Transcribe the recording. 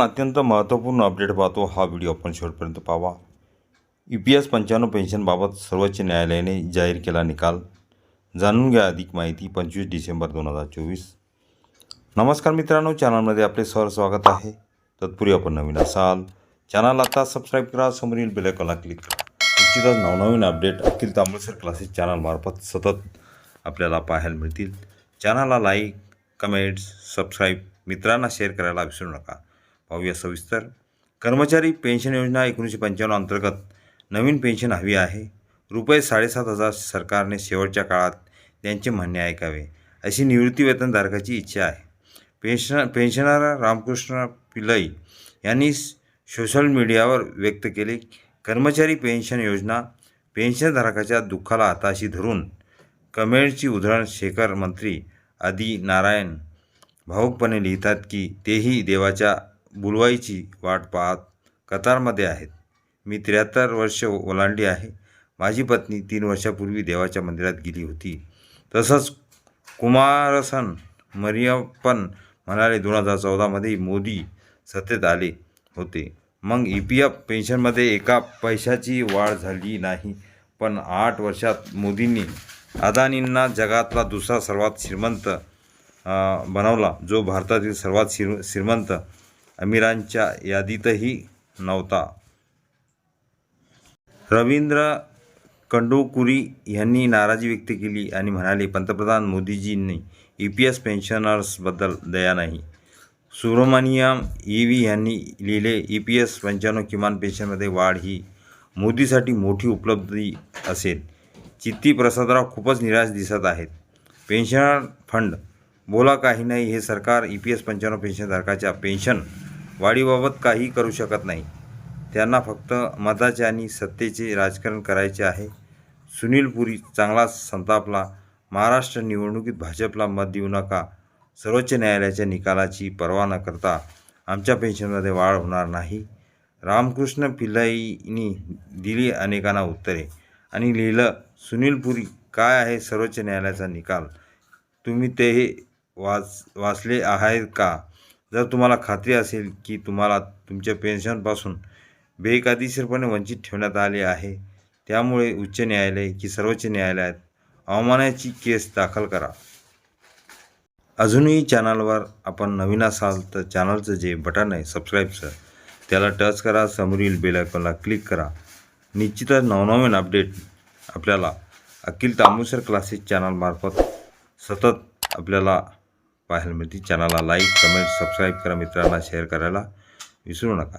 अत्यंत महत्त्वपूर्ण अपडेट पाहतो. हा व्हिडिओ आपण शेवटपर्यंत पाहावा. ई पी एस पंच्याण्णव पेन्शनबाबत सर्वोच्च न्यायालयाने जाहीर केला निकाल. जाणून घ्या अधिक माहिती पंचवीस डिसेंबर दोन हजार चोवीस. नमस्कार मित्रांनो चॅनलमध्ये आपले सर स्वागत आहे. तत्पूर्वी आपण नवीन असाल चॅनल आता सबस्क्राईब करा समोरील बेलायकॉनला क्लिक करा. निश्चितच नवनवीन अपडेट अखिल तांबळसर क्लासेस चॅनलमार्फत सतत आपल्याला पाहायला मिळतील. चॅनलला लाईक कमेंट्स सबस्क्राईब मित्रांना शेअर करायला विसरू नका. पाहूया सविस्तर. कर्मचारी पेन्शन योजना एकोणीसशे पंच्याण्णव अंतर्गत नवीन पेन्शन हवी आहे. रुपये साडेसात हजार सरकारने शेवटच्या काळात त्यांचे म्हणणे ऐकावे. अशी निवृत्ती वेतनधारकाची इच्छा आहे. पेन्शन पेन्शनर रामकृष्ण पिलई यांनी सोशल मीडियावर व्यक्त केले कर्मचारी पेन्शन योजना पेन्शनधारकाच्या दुःखाला हाताशी धरून कमेंटची उदाहरण शेखर मंत्री आदी नारायण भाऊकपणे लिहितात की तेही देवाच्या बुलवाईची वाट पाहत कतारमध्ये आहेत. मी त्र्याहत्तर वर्ष ओलांडली आहे. माझी पत्नी तीन वर्षापूर्वी देवाच्या मंदिरात गेली होती. तसंच कुमारसन मरियप्पन म्हणाले दोन हजार चौदामध्ये मोदी सत्तेत आले होते. मग ई पी एफ पेन्शनमध्ये एका पैशाची वाढ झाली नाही पण आठ वर्षात मोदींनी अदानींना जगातला दुसरा सर्वात श्रीमंत बनवला जो भारतातील सर्वात श्री श्रीमंत अमीरांच्या यादीतही नव्हता. रवींद्र कंडोकुरी यांनी नाराजी व्यक्त केली आणि म्हणाले पंतप्रधान मोदीजींनी ई पी एस पेन्शनर्सबद्दल दया नाही. सुब्रमणियम ई व्ही यांनी लिहिले ई पी एस पंच्याण्णव किमान पेन्शनमध्ये वाढ ही मोदीसाठी मोठी उपलब्धी असेल. चित्ती प्रसादराव खूपच निराश दिसत आहेत. पेन्शनर फंड बोला काही नाही हे सरकार ई पी एस पंच्याण्णव पेन्शनधारकाच्या पेन्शन वाढीबाबत काही करू शकत नाही. त्यांना फक्त मताचे आणि सत्तेचे राजकारण करायचे आहे. सुनील पुरी चांगला संतापला. महाराष्ट्र निवडणुकीत भाजपला मत देऊ नका. सर्वोच्च न्यायालयाच्या निकालाची पर्वा न करता आमच्या पेन्शनमध्ये वाढ होणार नाही. रामकृष्ण पिल्लाईनी दिली अनेकांना उत्तरे. आणि लिहिलं सुनील पुरी काय आहे सर्वोच्च न्यायालयाचा निकाल? तुम्ही ते वाच वाचले आहेत का? जर तुम्हाला खात्री असेल की तुम्हाला तुमच्या पेन्शनपासून बेकायदेशीरपणे वंचित ठेवण्यात आले आहे त्यामुळे उच्च न्यायालय की सर्वोच्च न्यायालयात अवमानाची केस दाखल करा. अजूनही चॅनलवर आपण नवीन असाल तर चॅनलचं जे बटन आहे सबस्क्राईबचं त्याला टच करा समोरील बेलायकॉनला क्लिक करा. निश्चितच नवनवीन अपडेट आपल्याला अखिल तांबूसर क्लासेस चॅनलमार्फत सतत आपल्याला पाहायला मिळतील. चॅनलला लाईक कमेंट सबस्क्राईब करा मित्रांना शेअर करायला विसरू नका.